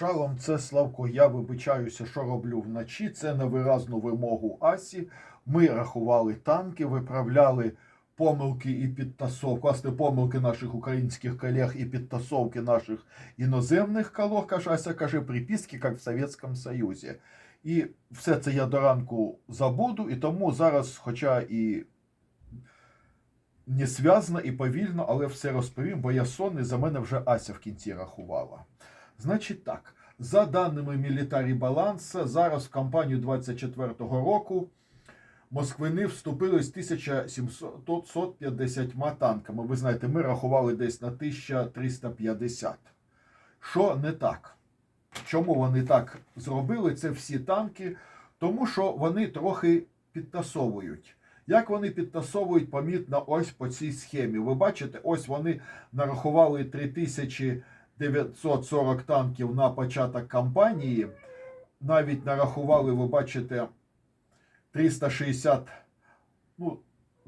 Шалом, це Славко. Я вибачаюся, що роблю вночі. Це на виразну вимогу Асі. Ми рахували танки, виправляли помилки і підтасовки, власне, помилки наших українських колег і підтасовки наших іноземних колог. Каже, Ася каже, приписки, як в Совєтському Союзі. І все це я до ранку забуду, і тому зараз, хоча і не зв'язано і повільно, але все розповім, бо я сонний, за мене вже Ася в кінці рахувала. Значить так, за даними Мілітарі Баланса, зараз в кампанію 24-го року Москвини вступили з 1750 танками. Ви знаєте, ми рахували десь на 1350. Що не так? Чому вони так зробили? Це всі танки, тому що вони трохи підтасовують. Як вони підтасовують, помітно ось по цій схемі. Ви бачите, ось вони нарахували 3940 танків на початок кампанії. Навіть нарахували, ви бачите, 360, ну,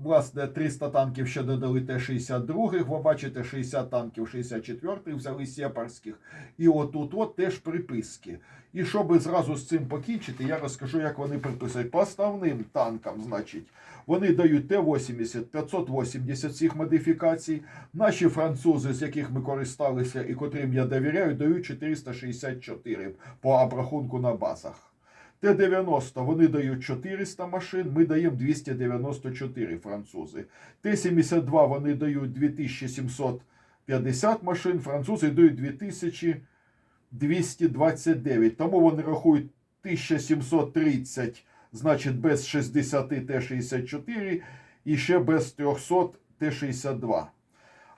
власне, 300 танків ще додали Т-62, ви бачите, 60 танків 64-х взяли сепарських. І отут от теж приписки. І щоб зразу з цим покінчити, я розкажу, як вони приписують. По основним танкам, значить, вони дають Т-80, 580 цих модифікацій. Наші французи, з яких ми користалися і котрим я довіряю, дають 464 по обрахунку на базах. Т-90 вони дають 400 машин, ми даємо 294 французи. Т-72 вони дають 2750 машин, французи дають 2229. Тому вони рахують 1730, значить без 60 Т-64 і ще без 300 Т-62.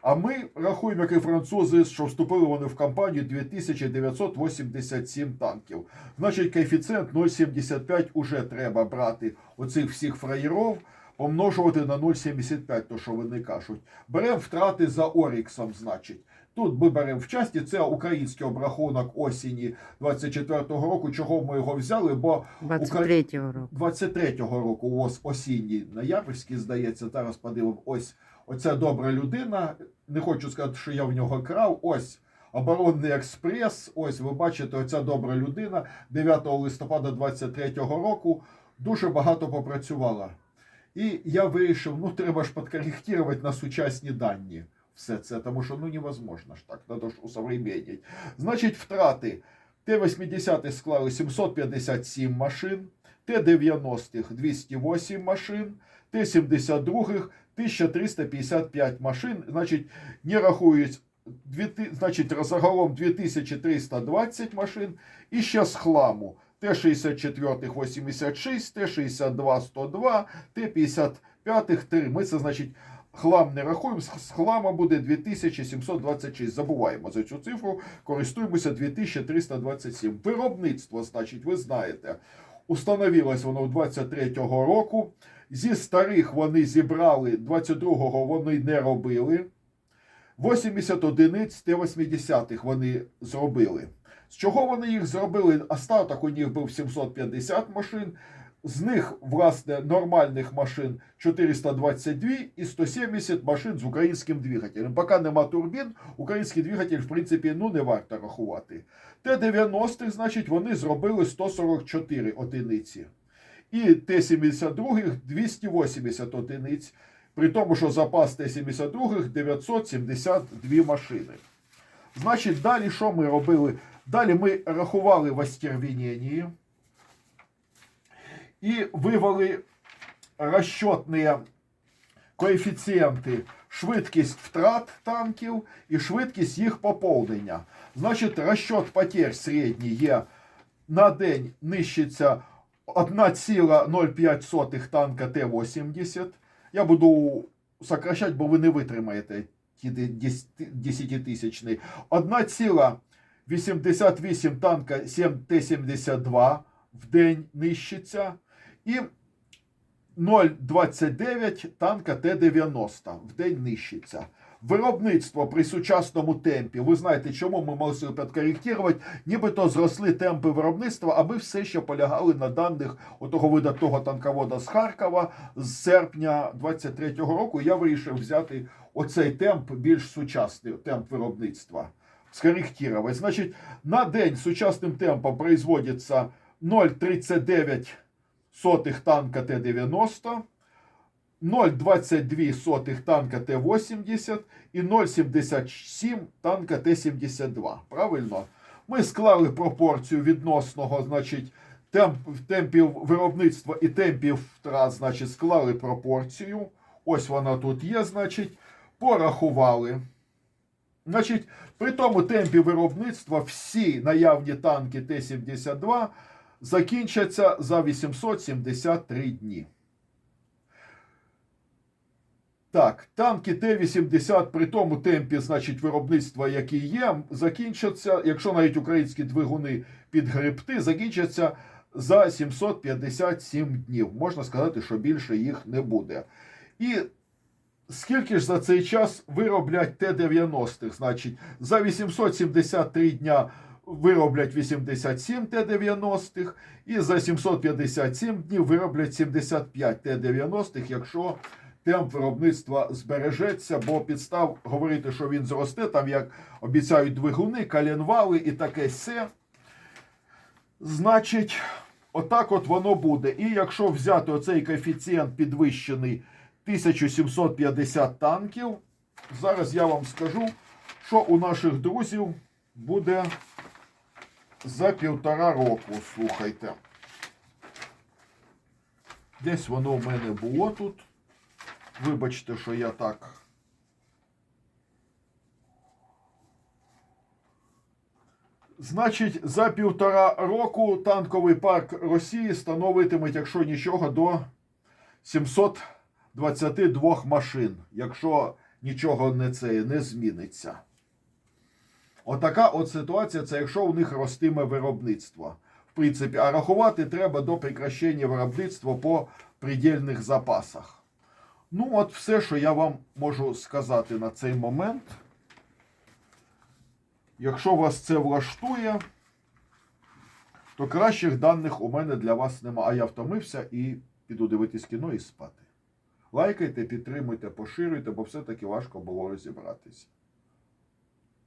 А ми рахуємо, як і французи, що вступили вони в кампанію 2987 танків. Значить, коефіцієнт 0,75 уже треба брати оцих всіх фраєров, помножувати на 0,75, то що вони кажуть. Беремо втрати за Оріксом, значить. Тут ми беремо в часті, це український обрахунок осені 24-го року. Чого ми його взяли? Бо 23-го року. 23-го року, осінній ноябрьський, здається, зараз подивимо, ось оця добра людина. Не хочу сказати, що я в нього крав. Ось оборонний експрес. Ось ви бачите, оця добра людина 9 листопада 23-го року дуже багато попрацювала. І я вирішив, ну треба ж підкоректувати на сучасні дані. Все це, тому що ну невозможно ж так, треба ж усовременять. Значить, втрати. Т-80 склали 757 машин, Т-90 208 машин, Т-72 1355 машин, значить, не рахують, значить, загалом 2320 машин, і ще з хламу. Т-64 86, Т-62 102, Т-55 3. Ми це, значить, хлам не рахуємо, з хлама буде 2726. Забуваємо за цю цифру, користуємося 2327. Виробництво, значить, ви знаєте, установилось воно 23-го року. Зі старих вони зібрали, 22-го вони не робили. 80 одиниць Т-80-х вони зробили. З чого вони їх зробили? Остаток у них був 750 машин. З них, власне, нормальних машин 422 і 170 машин з українським двигателем. Поки нема турбін, український двигатель, в принципі, ну не варто рахувати. Т-90, значить, вони зробили 144 одиниці. І Т-72 280 одиниць. При тому, що запас Т-72 972 машини. Значить, далі що ми робили? Далі ми рахували в остервененні і вивели розчетні коефіцієнти швидкість втрат танків і швидкість їх поповнення. Значить, розчет потерь середній є на день нищиться 1,05 танка Т-80. Я буду сокращати, бо ви не витримаєте ті 10-тисячний. 1,88 танка 7Т-72 в день нищиться. І 0,29 танка Т-90 в день нищиться. Виробництво при сучасному темпі. Ви знаєте, чому ми мусили підкоректувати, нібито зросли темпи виробництва, а ми все ще полягали на даних отого видатного танковода з Харкова з серпня 23-го року. Я вирішив взяти оцей темп більш сучасний темп виробництва. скорректировать. Значит, на день сучасним темпом производится 0,39 сотых танка Т-90, 0,22 сотых танка Т-80 і 0,77 танка Т-72. Правильно? Ми склали пропорцію відносного, значить, темп, темпів виробництва і темпів втрат, значить, склали пропорцію. Ось вона тут є, значить, порахували. Значить, при тому темпі виробництва всі наявні танки Т-72 закінчаться за 873 дні. Так, танки Т-80 при тому темпі, значить, виробництва, який є, закінчаться, якщо навіть українські двигуни під грибти, закінчаться за 757 днів. Можна сказати, що більше їх не буде. І скільки ж за цей час вироблять Т-90? Значить, за 873 дня вироблять 87 Т-90 і за 757 днів вироблять 75 Т-90, якщо темп виробництва збережеться, бо підстав говорити, що він зросте, там як обіцяють двигуни, калінвали і таке все. Значить, отак от воно буде. І якщо взяти оцей коефіцієнт підвищений 1750 танків, зараз я вам скажу, що у наших друзів буде за півтора року. Слухайте. Десь воно в мене було тут. Вибачте, що я так. Значить, за півтора року танковий парк Росії становитиме, якщо нічого, до 722 машин, якщо нічого не це не зміниться. Отака от ситуація, це якщо у них ростиме виробництво. В принципі, а рахувати треба до прекращення виробництва по предельних запасах. Ну, от все, що я вам можу сказати на цей момент. Якщо вас це влаштує, то кращих даних у мене для вас нема. А я втомився і піду дивитись кіно і спати. Лайкайте, підтримуйте, поширюйте, бо все-таки важко було розібратися.